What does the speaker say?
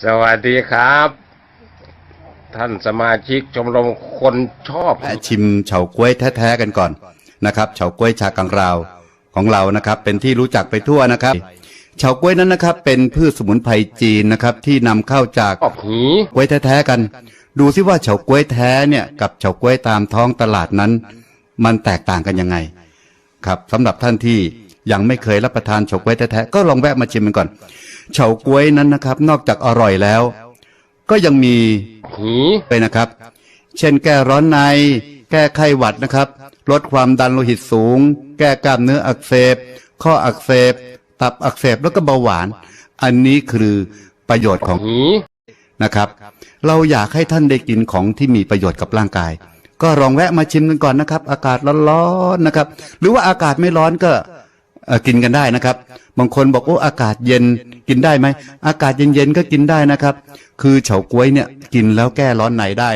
สวัสดีครับ ท่านสมาชิกชมรมคนชอบแวะชิมเฉาก๊วยแท้ๆกันก่อนนะครับเฉาก๊วยชากังราวของเรานะครับ เป็นที่รู้จักไปทั่วนะครับเฉาก๊วยนั้นนะครับ เป็นพืชสมุนไพรจีนนะครับ ที่นำเข้าจากชอบหีก๊วยแท้ๆกัน ดูซิว่าเฉาก๊วยแท้เนี่ยกับเฉาก๊วยตามท้องตลาดนั้น มันแตกต่างกันยังไง ครับสำหรับท่านที่ ยังไม่เคยรับประทานเฉาก๊วยแท้ๆก็ลองแวะมาชิมมันก่อนเฉาก๊วยนั้นนะครับ นอกจากอร่อยแล้ว ก็ยังมีหีไปนะครับ เช่นแก้ร้อนใน แก้ไข้หวัดนะครับ ลดความดันโลหิตสูง แก้กล้ามเนื้ออักเสบ ข้ออักเสบ ตับอักเสบแล้วก็เบาหวาน อันนี้คือประโยชน์ของหีนะครับ เราอยากให้ท่านได้กินของที่มีประโยชน์กับร่างกาย ก็ลองแวะมาชิมกันก่อนนะครับ อากาศร้อนๆนะครับ หรือว่าอากาศไม่ร้อนก็เอ่อ กินกันได้นะครับ บางคนบอกโอ้อากาศเย็นกินได้ไหมอากาศเย็นๆก็กินได้นะครับ คือเฉาก๊วยเนี่ยกินแล้วแก้ร้อนในได้